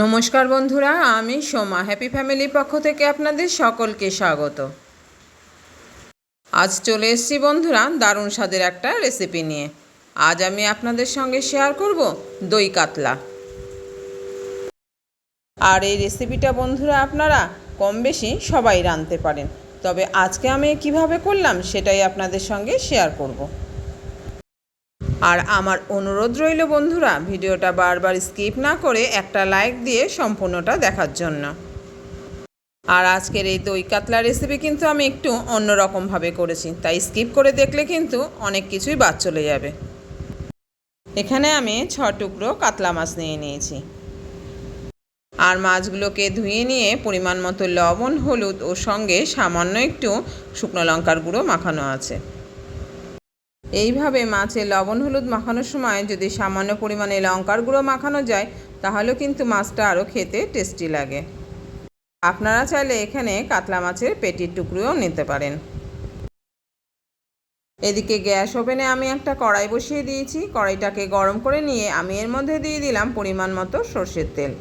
নমস্কার বন্ধুরা, আমি সোমা। হ্যাপি ফ্যামিলির পক্ষ থেকে আপনাদের সকলকে স্বাগত। আজ চলে এসেছি বন্ধুরা দারুণ স্বাদের একটা রেসিপি নিয়ে। আজ আমি আপনাদের সঙ্গে শেয়ার করব দই কাতলা। আর এই রেসিপিটা বন্ধুরা আপনারা কম বেশি সবাই রাঁধতে পারেন। তবে আজকে আমি কীভাবে করলাম সেটাই আপনাদের সঙ্গে শেয়ার করব। আর আমার অনুরোধ রইল বন্ধুরা, ভিডিওটা বারবার স্কিপ না করে একটা লাইক দিয়ে সম্পূর্ণটা দেখার জন্য। আর আজকের এই দই কাতলা রেসিপি কিন্তু আমি একটু অন্যরকমভাবে করেছি, তাই স্কিপ করে দেখলে কিন্তু অনেক কিছুই বাদ চলে যাবে। এখানে আমি ছ টুকরো কাতলা মাছ নিয়ে নিয়েছি। আর মাছগুলোকে ধুয়ে নিয়ে পরিমাণ মতো লবণ, হলুদ ও সঙ্গে সামান্য একটু শুকনো লঙ্কার গুঁড়ো মাখানো আছে। এইভাবে মাছে লবণ হলুদ মাখানোর সময় যদি সামান্য পরিমাণে লঙ্কার গুঁড়ো মাখানো যায়, তাহলেও কিন্তু মাছটা আরও খেতে টেস্টি লাগে। আপনারা চাইলে এখানে কাতলা মাছের পেটির টুকরোও নিতে পারেন। এদিকে গ্যাস ওভেনে আমি একটা কড়াই বসিয়ে দিয়েছি। কড়াইটাকে গরম করে নিয়ে আমি এর মধ্যে দিয়ে দিলাম পরিমাণ মতো সর্ষের তেল।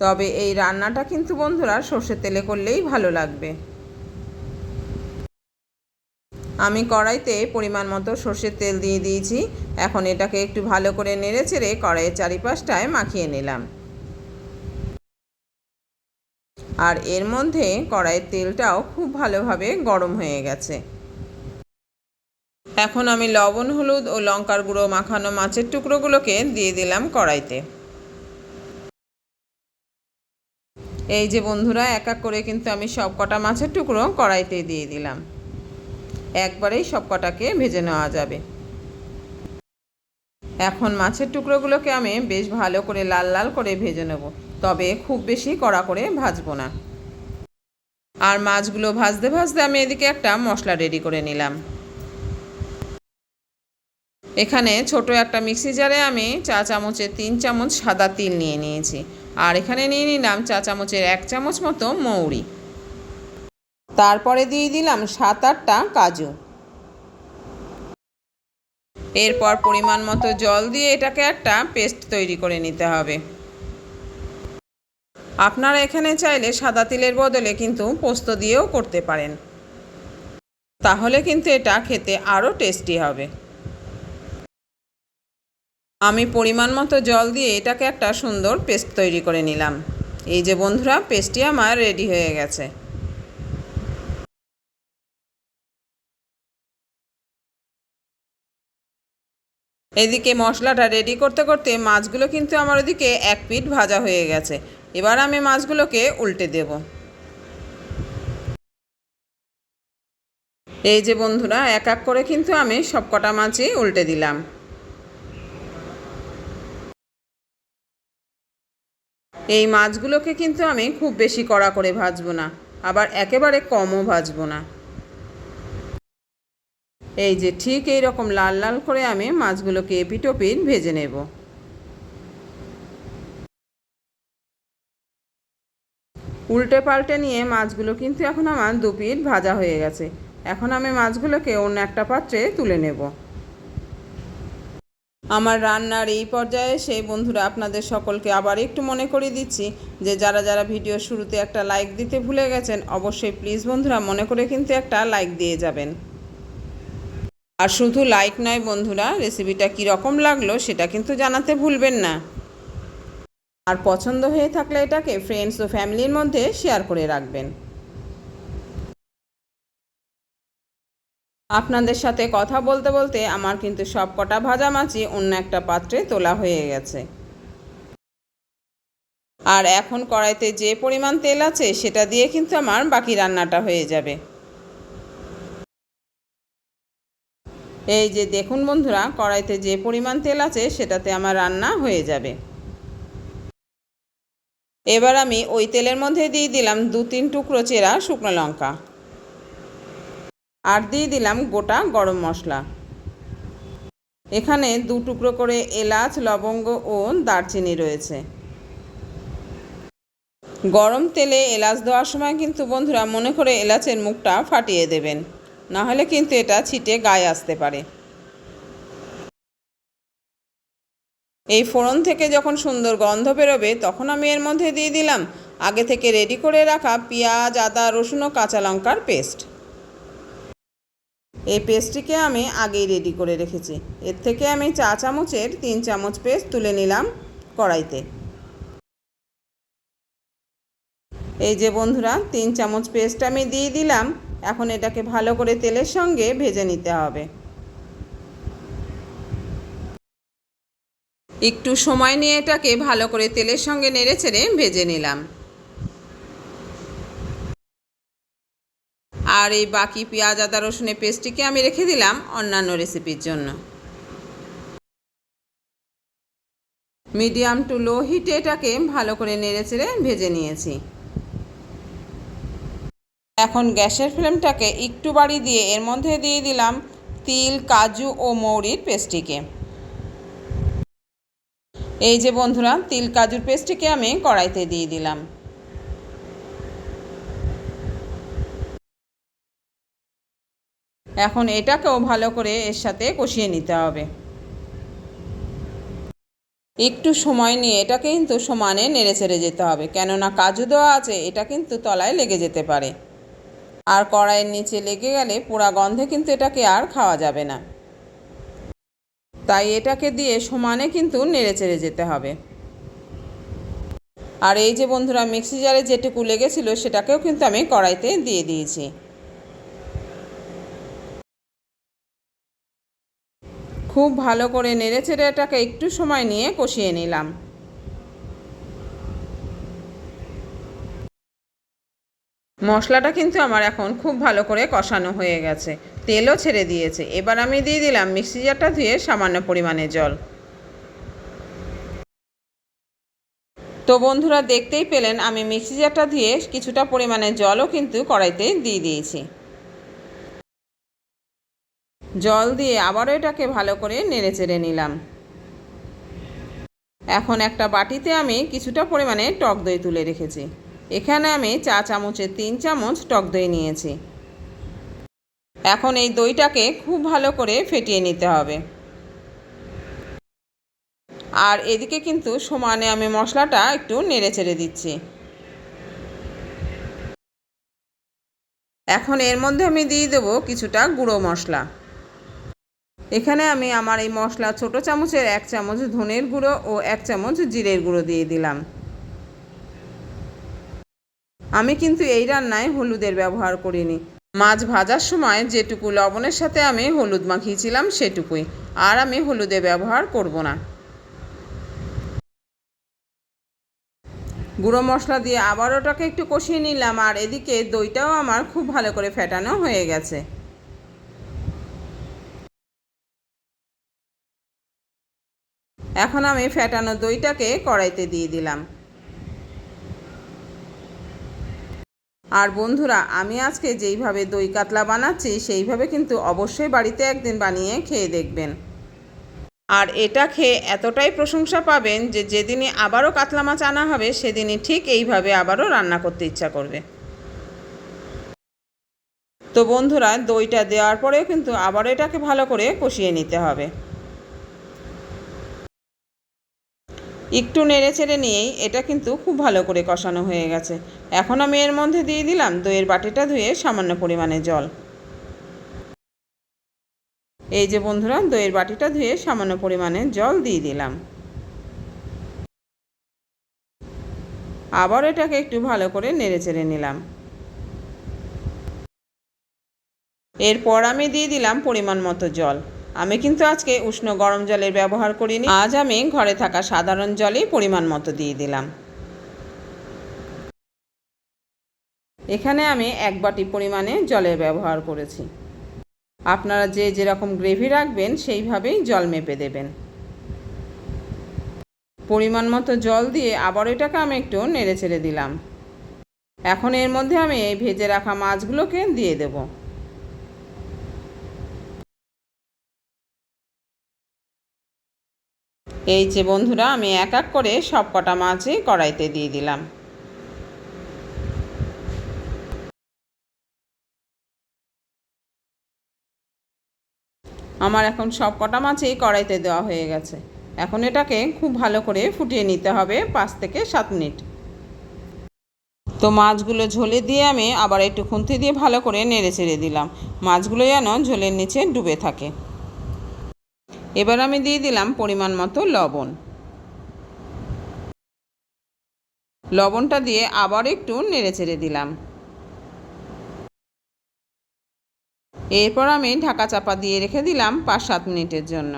তবে এই রান্নাটা কিন্তু বন্ধুরা সর্ষের তেলে করলেই ভালো লাগবে। আমি কড়াইতে পরিমাণ মতো সর্ষের তেল দিয়ে দিয়েছি। এখন এটাকে একটু ভালো করে নেড়ে চেড়ে কড়াইয়ের চারিপাশটায় মাখিয়ে নিলাম। আর এর মধ্যে কড়াইয়ের তেলটাও খুব ভালোভাবে গরম হয়ে গেছে। এখন আমি লবণ, হলুদ ও লঙ্কার গুঁড়ো মাখানো মাছের টুকরোগুলোকে দিয়ে দিলাম কড়াইতে। এই যে বন্ধুরা, এক এক করে কিন্তু আমি সব কটা মাছের টুকরো কড়াইতে দিয়ে দিলাম। একবারেই সব কটাকে ভেজে নেওয়া যাবে। এখন মাছের টুকরোগুলোকে আমি বেশ ভালো করে লাল লাল করে ভেজে নেব। তবে খুব বেশি কড়া করে ভাজবো না। আর মাছগুলো ভাজতে ভাজতে আমি এদিকে একটা মশলা রেডি করে নিলাম। এখানে ছোট একটা মিক্সি জারে আমি চা চামচের তিন চামচ সাদা তিল নিয়ে নিয়েছি। আর এখানে নিয়ে নিলাম চা চামচের এক চামচ মতো মৌরি। তারপরে দিয়ে দিলাম সাত আটটা কাজু। এরপর পরিমাণ মতো জল দিয়ে এটাকে একটা পেস্ট তৈরি করে নিতে হবে। আপনারা এখানে চাইলে সাদা তিলের বদলে কিন্তু পোস্ত দিয়েও করতে পারেন। তাহলে কিন্তু এটা খেতে আরও টেস্টি হবে। আমি পরিমাণ মতো জল দিয়ে এটাকে একটা সুন্দর পেস্ট তৈরি করে নিলাম। এই যে বন্ধুরা, পেস্টটি আমার রেডি হয়ে গেছে। এদিকে মশলাটা রেডি করতে করতে মাছগুলো কিন্তু আমার ওদিকে এক পিঠ ভাজা হয়ে গেছে। এবার আমি মাছগুলোকে উল্টে দেব। এই যে বন্ধুরা, এক এক করে কিন্তু আমি সব কটা মাছই উল্টে দিলাম। এই মাছগুলোকে কিন্তু আমি খুব বেশি কড়া করে ভাজবো না, আবার একেবারে কমও ভাজবো না। এই যে ঠিক এই রকম লাল লাল করে আমি মাছগুলোকে এপিট ওপিট ভেজে নেব। উল্টে পাল্টে নিয়ে মাছগুলো কিন্তু এখন আমার দু পিঠ ভাজা হয়ে গেছে। এখন আমি মাছগুলোকে অন্য একটা পাত্রে তুলে নেব। আমার রান্নার এই পর্যায়ে সেই বন্ধুরা আপনাদের সকলকে আবার একটু মনে করিয়ে দিচ্ছি যে যারা যারা ভিডিও শুরুতে একটা লাইক দিতে ভুলে গেছেন, অবশ্যই প্লিজ বন্ধুরা মনে করে কিন্তু একটা লাইক দিয়ে যাবেন। আর শুধু লাইক নয় বন্ধুরা রেসিপিটা কীরকম লাগল সেটা কিন্তু জানাতে ভুলবেন না। আর পছন্দ হয়ে থাকলে এটাকে ফ্রেন্ডস ও ফ্যামিলির মধ্যে শেয়ার করে রাখবেন। আপনাদের সাথে কথা বলতে বলতে আমার কিন্তু সব কটা ভাজা মাছি অন্য একটা পাত্রে তোলা হয়ে গেছে। আর এখন কড়াইতে যে পরিমাণ তেল আছে সেটা দিয়ে কিন্তু আমার বাকি রান্নাটা হয়ে যাবে। এই যে দেখুন বন্ধুরা, কড়াইতে যে পরিমাণ তেল আছে সেটাতে আমার রান্না হয়ে যাবে। এবার আমি ওই তেলের মধ্যে দিয়ে দিলাম দু তিন টুকরো চেরা শুকনো লঙ্কা। আর দিয়ে দিলাম গোটা গরম মশলা। এখানে দু টুকরো করে এলাচ, লবঙ্গ ও দারচিনি রয়েছে। গরম তেলে এলাচ দেওয়ার সময় কিন্তু বন্ধুরা মনে করে এলাচের মুখটা ফাটিয়ে দেবেন। নাহলে কিন্তু এটা ছিটে গায়ে আসতে পারে। এই ফোড়ন থেকে যখন সুন্দর গন্ধ বেরোবে, তখন আমি এর মধ্যে দিয়ে দিলাম আগে থেকে রেডি করে রাখা পেঁয়াজ, আদা, রসুন ও কাঁচা লঙ্কার পেস্ট এই পেস্টটিকে আমি আগেই রেডি করে রেখেছি। এর থেকে আমি চা চামচের তিন চামচ পেস্ট তুলে নিলাম কড়াইতে। এই যে বন্ধুরা, তিন চামচ পেস্ট আমি দিয়ে দিলাম। এখন এটাকে ভালো করে তেলের সঙ্গে ভেজে নিতে হবে। একটু সময় নিয়ে এটাকে ভালো করে তেলের সঙ্গে নেড়ে ছেড়ে ভেজে নিলাম। আর এই বাকি পেঁয়াজ, আদা, রসুনের পেস্টটিকে আমি রেখে দিলাম অন্যান্য রেসিপির জন্য। মিডিয়াম টু লো হিটে এটাকে ভালো করে নেড়ে চেড়ে ভেজে নিয়েছি। এখন গ্যাসের ফ্লেমটাকে একটু বাড়ি দিয়ে এর মধ্যে দিয়ে দিলাম তিল, কাজু ও মৌরির পেস্টটিকে। এই যে বন্ধুরা, তিল, কাজুর পেস্টটিকে আমি কড়াইতে দিয়ে দিলাম। এখন এটাকেও ভালো করে এর সাথে কষিয়ে নিতে হবে। একটু সময় নিয়ে এটা কিন্তু সমানে নেড়ে ছেড়ে যেতে হবে, কেননা কাজু দেওয়া আছে, এটা কিন্তু তলায় লেগে যেতে পারে। আর কড়াইয়ের নিচে লেগে গেলে পোড়া গন্ধে কিন্তু এটাকে আর খাওয়া যাবে না। তাই এটাকে দিয়ে সমানে কিন্তু নেড়ে চেড়ে যেতে হবে। আর এই যে বন্ধুরা, মিক্সি জারে যেটুকু লেগেছিল সেটাকেও কিন্তু আমি কড়াইতে দিয়ে দিয়েছি। খুব ভালো করে নেড়ে চেড়ে এটাকে একটু সময় নিয়ে কষিয়ে নিলাম। মশলাটা কিন্তু আমার এখন খুব ভালো করে কষানো হয়ে গেছে। তেলও ছেড়ে দিয়েছে। এবার আমি দিয়ে দিলাম মিক্সি জারটা ধুয়ে সামান্য পরিমাণে জল। তো বন্ধুরা, দেখতেই পেলেন, আমি মিক্সি জারটা ধুয়ে কিছুটা পরিমাণে জলও কিন্তু কড়াইতে দিয়ে দিয়েছি। জল দিয়ে আবারও এটাকে ভালো করে নেড়ে চেড়ে নিলাম। এখন একটা বাটিতে আমি কিছুটা পরিমাণে টক দই তুলে রেখেছি। এখানে আমি চা চামচের তিন চামচ টক দই নিয়েছি। এখন এই দইটাকে খুব ভালো করে ফেটিয়ে নিতে হবে। আর এদিকে কিন্তু সমানে আমি মশলাটা একটু নেড়ে চেড়ে দিচ্ছি। এখন এর মধ্যে আমি দিয়ে দেবো কিছুটা গুঁড়ো মশলা। এখানে আমি আমার এই মশলা ছোট চামচের এক চামচ ধনের গুঁড়ো ও এক চামচ জিরের গুঁড়ো দিয়ে দিলাম। আমি কিন্তু এই রান্নায় হলুদের ব্যবহার করিনি। মাছ ভাজার সময় যেটুকু লবণের সাথে আমি হলুদ মাখিয়েছিলাম সেটুকুই, আর আমি হলুদের ব্যবহার করব না। গুঁড়ো মশলা দিয়ে আবার ওটাকে একটু কষিয়ে নিলাম, আর এদিকে দইটাও আমার খুব ভালো করে ফেটানো হয়ে গেছে। এখন আমি ফেটানো দইটাকে কড়াইতে দিয়ে দিলাম। আর বন্ধুরা, আমি আজকে যেইভাবে দই কাতলা বানাচ্ছি, সেইভাবে কিন্তু অবশ্যই বাড়িতে একদিন বানিয়ে খেয়ে দেখবেন। আর এটা খেয়ে এতটাই প্রশংসা পাবেন যে, যেদিনই আবারও কাতলা মাছ আনা হবে, সেদিনই ঠিক এইভাবে আবারও রান্না করতে ইচ্ছা করবে। তো বন্ধুরা, দইটা দেওয়ার পরেও কিন্তু আবারও এটাকে ভালো করে কষিয়ে নিতে হবে। একটু নেড়ে চেড়ে নিয়েই এটা কিন্তু খুব ভালো করে কষানো হয়ে গেছে। এখন আমি এর মধ্যে দিয়ে দিলাম দইয়ের বাটিটা ধুয়ে সামান্য পরিমাণে জল। এই যে বন্ধুরা, দইয়ের বাটিটা ধুয়ে সামান্য পরিমাণে জল দিয়ে দিলাম। আবার এটাকে একটু ভালো করে নেড়ে চেড়ে নিলাম। এরপর আমি দিয়ে দিলাম পরিমাণ মতো জল। আমি কিন্তু আজকে উষ্ণ গরম জলের ব্যবহার করিনি। আজ আমি ঘরে থাকা সাধারণ জলেই পরিমাণ মতো দিয়ে দিলাম। এখানে আমি এক বাটি পরিমাণে জলের ব্যবহার করেছি। আপনারা যে যেরকম গ্রেভি রাখবেন, সেইভাবেই জল মেপে দেবেন। পরিমাণ মতো জল দিয়ে আবার এটাকে আমি একটু নেড়ে ছেড়ে দিলাম। এখন এর মধ্যে আমি এই ভেজে রাখা মাছগুলোকে দিয়ে দেবো। এই যে বন্ধুরা, আমি এক এক করে সব কটা মাছই কড়াইতে দিয়ে দিলাম। আমার এখন সব কটা মাছই কড়াইতে দেওয়া হয়ে গেছে। এখন এটাকে খুব ভালো করে ফুটিয়ে নিতে হবে পাঁচ থেকে সাত মিনিট। তো মাছগুলো ঝোলে দিয়ে আমি আবার একটু খুন্তি দিয়ে ভালো করে নেড়ে চেড়ে দিলাম। মাছগুলো যেন ঝোলের নিচে ডুবে থাকে। এবার আমি দিয়ে দিলাম পরিমাণ মতো লবণ। লবণটা দিয়ে আবার একটু নেড়ে চেড়ে দিলাম। এরপর আমি ঢাকা চাপা দিয়ে রেখে দিলাম পাঁচ সাত মিনিটের জন্য।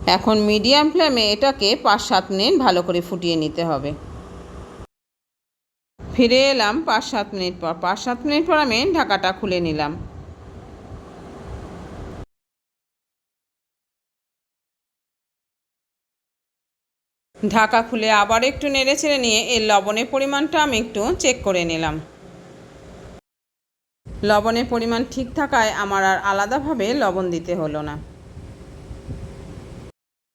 এখন মিডিয়াম ফ্লেমে এটাকে পাঁচ সাত মিনিট ভালো করে ফুটিয়ে নিতে হবে। ফিরে এলাম পাঁচ সাত মিনিট পর। পাঁচ সাত মিনিট পর আমি ঢাকাটা খুলে নিলাম। ঢাকা খুলে আবার একটু নেড়ে ছেড়ে নিয়ে এর লবণের পরিমাণটা আমি একটু চেক করে নিলাম। লবণের পরিমাণ ঠিক থাকায় আমার আর আলাদাভাবে লবণ দিতে হলো না।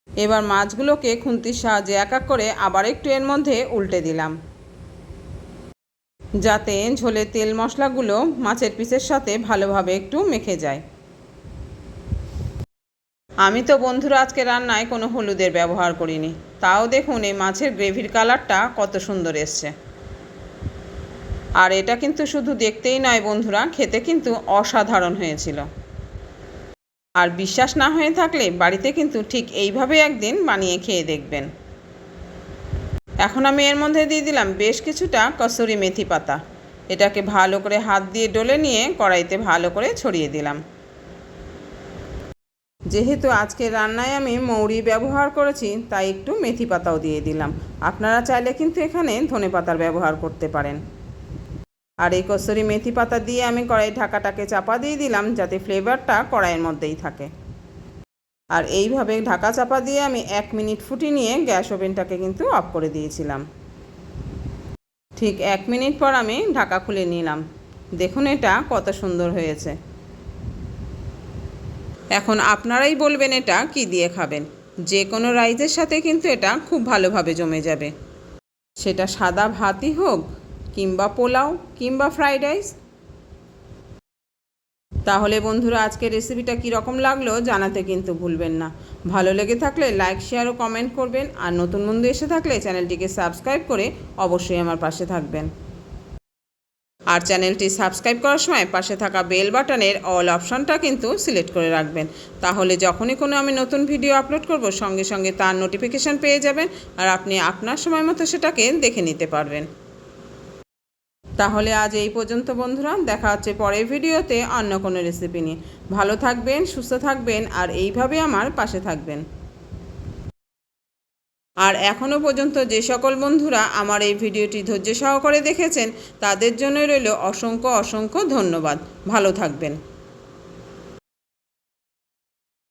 এবার মাছগুলোকে খুন্তির সাহায্যে এক এক করে আবার একটু এর মধ্যে উল্টে দিলাম। যাতে ঝোলের তেল মশলাগুলো মাছের পিসের সাথে ভালোভাবে একটু মেখে যায়। আমি তো বন্ধুরা আজকে রান্নায় কোনো হলুদের ব্যবহার করিনি। তাও দেখুন এই মাছের গ্রেভির কালারটা কত সুন্দর এসছে। আর এটা কিন্তু শুধু দেখতেই নয় বন্ধুরা, খেতে কিন্তু অসাধারণ হয়েছিল। আর বিশ্বাস না হয়ে থাকলে বাড়িতে কিন্তু ঠিক এইভাবে একদিন বানিয়ে খেয়ে দেখবেন। এখন আমি এর মধ্যে দিয়ে দিলাম বেশ কিছুটা কসুরি মেথি পাতা। এটাকে ভালো করে হাত দিয়ে ডলে নিয়ে কড়াইতে ভালো করে ছড়িয়ে দিলাম। যেহেতু আজকে রান্নায় আমি মৌরি ব্যবহার করেছি, তাই একটু মেথি পাতাও দিয়ে দিলাম। আপনারা চাইলে কিন্তু এখানে ধনে পাতার ব্যবহার করতে পারেন। আর এই কসুরি মেথি পাতা দিয়ে আমি কড়াই ঢাকাটাকে চাপা দিয়ে দিলাম, যাতে ফ্লেভারটা কড়াইয়ের মধ্যেই থাকে। আর এইভাবে ঢাকা চাপা দিয়ে আমি এক মিনিট ফুটি নিয়ে গ্যাস ওভেনটাকে কিন্তু অফ করে দিয়েছিলাম। ঠিক এক মিনিট পর আমি ঢাকা খুলে নিলাম। দেখুন এটা কত সুন্দর হয়েছে। এখন আপনারাই বলবেন এটা কি দিয়ে খাবেন। যে কোনো রাইসের সাথে কিন্তু এটা খুব ভালোভাবে জমে যাবে। সেটা সাদা ভাতই হোক কিংবা পোলাও কিংবা ফ্রাইড রাইস। তাহলে বন্ধুরা, আজকের রেসিপিটা কীরকম লাগল জানাতে কিন্তু ভুলবেন না। ভালো লেগে থাকলে লাইক, শেয়ার ও কমেন্ট করবেন। আর নতুন বন্ধু এসে থাকলে চ্যানেলটিকে সাবস্ক্রাইব করে অবশ্যই আমার পাশে থাকবেন। আর চ্যানেলটি সাবস্ক্রাইব করার সময় পাশে থাকা বেল বাটনের অল অপশনটা কিন্তু সিলেক্ট করে রাখবেন। তাহলে যখনই কোনো আমি নতুন ভিডিও আপলোড করব, সঙ্গে সঙ্গে তার নোটিফিকেশান পেয়ে যাবেন আর আপনি আপনার সময় মতো সেটাকে দেখে নিতে পারবেন। তাহলে আজ এই পর্যন্ত বন্ধুরা, দেখা হচ্ছে পরের ভিডিওতে অন্য কোনো রেসিপি নিয়ে। ভালো থাকবেন, সুস্থ থাকবেন আর এইভাবে আমার পাশে থাকবেন। আর এখনও পর্যন্ত যে সকল বন্ধুরা আমার এই ভিডিওটি ধৈর্য সহকারে দেখেছেন, তাদের জন্য রইল অসংখ্য অসংখ্য ধন্যবাদ। ভালো থাকবেন।